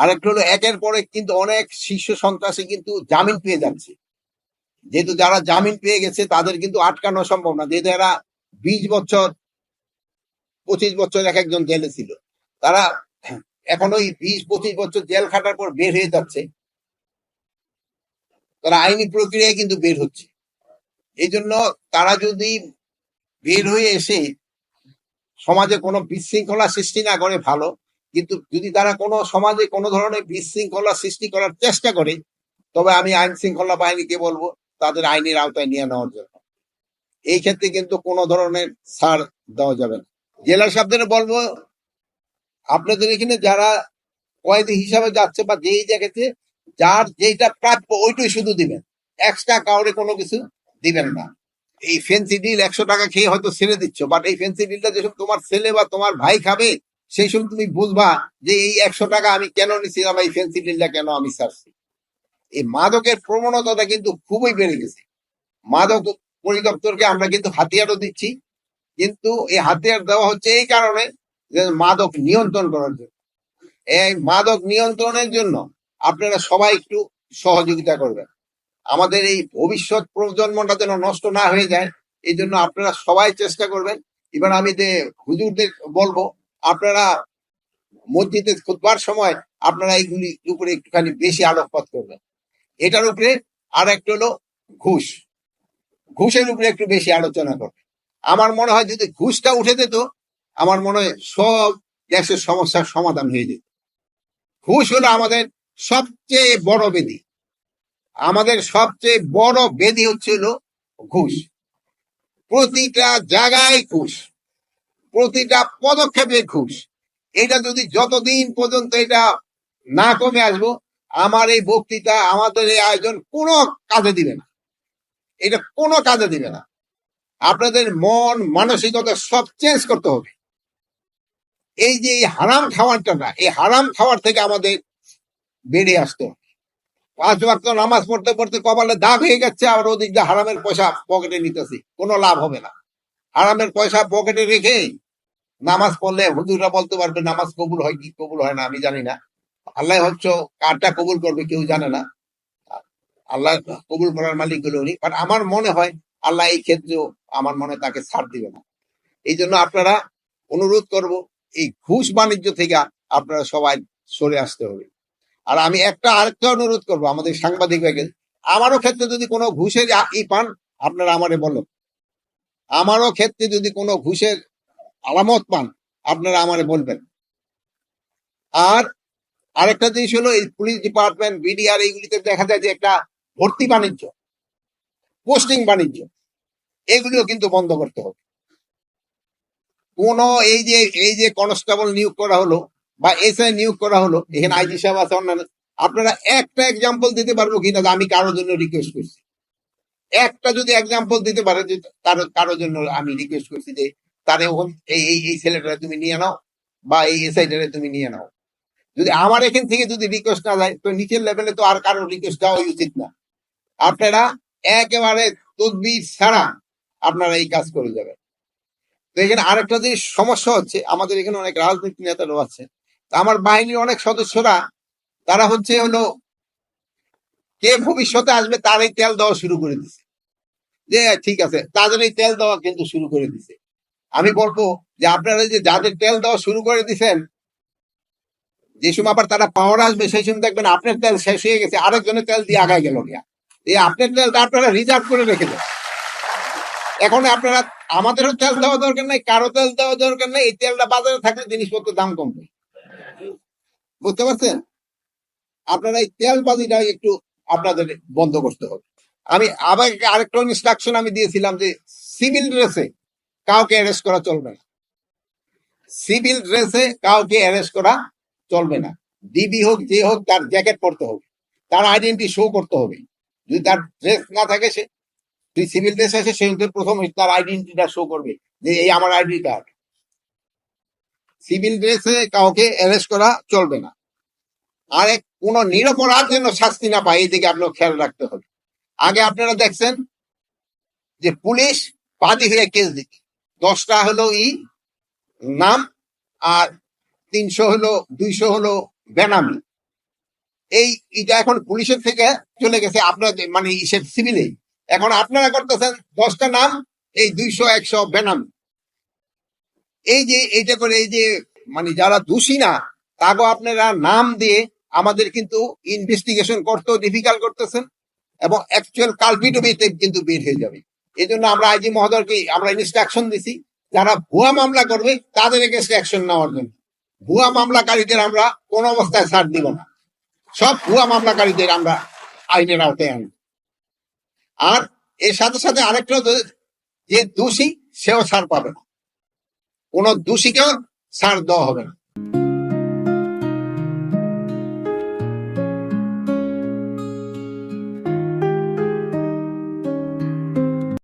আরেকটা হলো একের পরে কিন্তু অনেক শীর্ষ সন্ত্রাসী কিন্তু জামিন পেয়ে যাচ্ছে। যেহেতু যারা জামিন পেয়ে গেছে, তাদের কিন্তু আটকানো সম্ভব না। যেহেতু এরা বিশ বছর, পঁচিশ বছর এক একজন জেলে ছিল। তারা এখন ওই বিশ, পঁচিশ বছর জেল খাটার পর বের হয়ে যাচ্ছে। তারা আইনি প্রক্রিয়ায় কিন্তু বের হচ্ছে। এই জন্য তারা যদি বের হয়ে এসে সমাজে কোনো বিশৃঙ্খলা সৃষ্টি না করে ভালো কিন্তু যদি তারা কোনো সমাজে কোনো ধরনের বিশৃঙ্খলা সৃষ্টি করার চেষ্টা করে, তবে আমি আইন শৃঙ্খলা বাহিনীকে বলব, তাদের আইনের আওতায় নিয়ে নেওয়ার জন্য। এই ক্ষেত্রে কিন্তু কোনো ধরনের ছাড় দেওয়া যাবে না। জেলা সাহেবদের বলব, আপনাদের এখানে যারা কয়েদি হিসাবে যাচ্ছে বা যেই জায়গাতে যার যেটা প্রাপ্য ওইটাই শুধু দিবেন। এক্সট্রা কাউরে কোনো কিছু দিবেন না। এই ফেন্সি ডিল একশো টাকা খেয়ে হয়তো ছেড়ে দিচ্ছ বাট এই ফেন্সি ডিলটা যেসব তোমার ছেলে বা তোমার ভাই খাবে সেই সময় তুমি বুঝবা যে এই একশো টাকা আমি কেন নিচ্ছি বা এই ফেন্সি ডিলটা কেন আমি ছাড়ছি? এই মাদকের প্রবণতাটা কিন্তু খুবই বেড়ে গেছে। মাদক পরিদপ্তরকে আমরা কিন্তু হাতিয়ারও দিচ্ছি, কিন্তু এই হাতিয়ার দেওয়া হচ্ছে এই কারণে যে মাদক নিয়ন্ত্রণ করার জন্য। এই মাদক নিয়ন্ত্রণের জন্য আপনারা সবাই একটু সহযোগিতা করবেন। আমাদের এই ভবিষ্যৎ প্রজন্মটা যেন নষ্ট না হয়ে যায়, এই জন্য আপনারা সবাই চেষ্টা করবেন। এবার আমি যে হুজুরদের বলব আপনারা মসজিদে খুতবার সময় আপনারা এইগুলি উপরে একটুখানি বেশি আলোকপাত করবেন। এটার উপরে আর একটা হলো ঘুষ। ঘুষের উপরে একটু বেশি আলোচনা করবেন। আমার মনে হয় যদি ঘুষটা উঠে যেত, আমার মনে হয় সব দেশের সমস্যার সমাধান হয়ে যেত। ঘুষ হলো আমাদের সবচেয়ে বড় বেদি। আমাদের সবচেয়ে বড় বেদি হচ্ছে হলো ঘুষ। প্রতিটা জায়গায় ঘুষ। প্রতিটা পদক্ষেপে ঘুষ এটা যদি যতদিন পর্যন্ত এটা না কমে আসব, আমার এই বক্তৃতা, আমাদের এই আয়োজন কোনো কাজে দিবে না। এটা কোনো কাজে দিবে না। আপনাদের মন, মানসিকতা সব চেঞ্জ করতে হবে। এই যে এই হারাম খাওয়ারটা না, এই হারাম খাওয়ার থেকে আমাদের বেরিয়ে আসতে হবে। পাঁচ ওয়াক্ত নামাজ পড়তে পড়তে কপালে দাগ হয়ে যাচ্ছে আর ওদিক হারামের পয়সা পকেটে নিতেছি, কোনো লাভ হবে না। হারামের পয়সা পকেটে রেখে নামাজ পড়লে হুজুররা বলতে পারবে, নামাজ কবুল হয় কি কবুল হয় না, আমি জানি না। আল্লাহ হচ্ছে কারটা কবুল করবে কেউ জানে না। আল্লাহ কবুল করার মালিকগুলো উনি। বাট আমার মনে হয় আল্লাহ এই ক্ষেত্রেও আমার মনে তাকে ছাড় দিবে না। এই জন্য আপনারা অনুরোধ করব, এই ঘুষ বাণিজ্য থেকে আপনারা সবাই সরে আসতে হবে। আর আমি একটা আরেকটা অনুরোধ করব আমাদের সাংবাদিক আমারও ক্ষেত্রে যদি কোনো ঘুষের ই পান, আপনারা আমারে বলেন। আমারও ক্ষেত্রে যদি কোনো ঘুষের আলামত পান, আপনারা আমারে বলবেন। আর আরেকটা জিনিস হলো, এই পুলিশ ডিপার্টমেন্ট, বিডিআর, এইগুলিতে দেখা যায় যে একটা ভর্তি বাণিজ্য, পোস্টিং বাণিজ্য, এগুলিও কিন্তু বন্ধ করতে হবে। কোন এই যে এই যে কনস্টেবল নিয়োগ করা হলো বা এসআই নিয়োগ করা হলো, এখানে আইজি সাহেব আছে, অন্যান্য, আপনারা একটা এক্সাম্পল দিতে পারব কিনা, আমি কারোর জন্য রিকোয়েস্ট করছি। একটা যদি এক্সাম্পল দিতে পারে যে কারও কারোর জন্য আমি রিকোয়েস্ট করছি যে তারে এই এই ছেলেটা তুমি নিয়ে নাও বা এই এসআইটারে তুমি নিয়ে নাও। যদি আমার এখান থেকে যদি রিকোয়েস্ট না যায়, তো নিচের লেভেলে তো আর কারও রিকোয়েস্ট দেওয়া উচিত না। আপনারা একেবারে তদবির ছাড়া আপনারা এই কাজ করে যাবেন। তো এখানে আরেকটা যে সমস্যা হচ্ছে, আমাদের এখানে অনেক রাজনৈতিক নেতারাও আছে। আমার বাহিনীর অনেক সদস্যরা, তারা হচ্ছে হলো কে ভবিষ্যতে আসবে তারই তেল দেওয়া শুরু করে দিছে। যে ঠিক আছে, তাদের এই তেল দেওয়া কিন্তু শুরু করে দিছে। আমি বলব যে আপনারা যে যাদের তেল দেওয়া শুরু করে দিছেন, যে সময় আবার তারা পাওয়ার আসবে, সেই সময় দেখবেন আপনার তেল শেষ হয়ে গেছে, আরেকজনের তেল দিয়ে আগায় গেল গিয়া। এই আপনার তেলটা আপনারা রিজার্ভ করে রেখে দেন। এখন আপনারা, আমাদেরও তেল দেওয়া দরকার নাই, কারও তেল দেওয়া দরকার নাই, এই তেলটা বাজারে থাকলে জিনিসপত্রের দাম কমবে। বুঝতে পারছেন? আপনারা এই তেল বাজিটা একটু আপনাদের বন্ধ করতে হবে। আমি আবার আরেকটা ইনস্ট্রাকশন আমি দিয়েছিলাম যে সিভিল ড্রেসে কাউকে অ্যারেস্ট করা চলবে না। সিভিল ড্রেসে কাউকে অ্যারেস্ট করা চলবে না। ডিবি হোক, যে হোক, তার জ্যাকেট পরতে হবে। তার আইডেন্টি শো করতে হবে। যদি তার ড্রেস না থাকে সে তুই সিভিল ড্রেস আছে সে কিন্তু প্রথম তার আইডেন্টিটা শো করবে যে এই আমার আইডি কার্ড সিভিল ড্রেসে কাউকে অ্যারেস্ট করা চলবে না। আর কোন নিরপরাধ যেন শাস্তি না পায়, এদিকে দিকে আপনার খেয়াল রাখতে হবে। আগে আপনারা দেখছেন যে পুলিশ বাদী হয়ে কেস দিচ্ছে। দশটা হলো ই, নাম, আর তিনশো হলো, দুইশো হলো বেনামি। এই এটা এখন পুলিশের থেকে চলে গেছে, আপনার মানে ইসের সিভিলে এখন আপনারা করতেছেন দশটা নাম, এই দুইশো, একশো বেনাম। এই যে, এইটা করে এই যে মানে যারা দোষী না, তাগো আপনারা নাম দিয়ে আমাদের কিন্তু ইনভেস্টিগেশন করতেও ডিফিকাল্ট করতেছেন এবং অ্যাকচুয়াল কালপিটও কিন্তু বের হয়ে যাবে। এই জন্য আমরা আইজি মহোদয়কে আমরা ইনস্ট্রাকশন দিছি, যারা ভুয়া মামলা করবে তাদের এগেন্স্ট অ্যাকশন নেওয়ার জন্য। ভুয়া মামলাকারীদের আমরা কোন অবস্থায় ছাড় দিব না। সব ভুয়া মামলাকারীদের আমরা আইনের আওতায় আনব। আর এর সাথে সাথে আরেকটা যে দোষী সেও ছাড় পাবে না। কোন দোষীকেও ছাড় দেওয়া হবে না।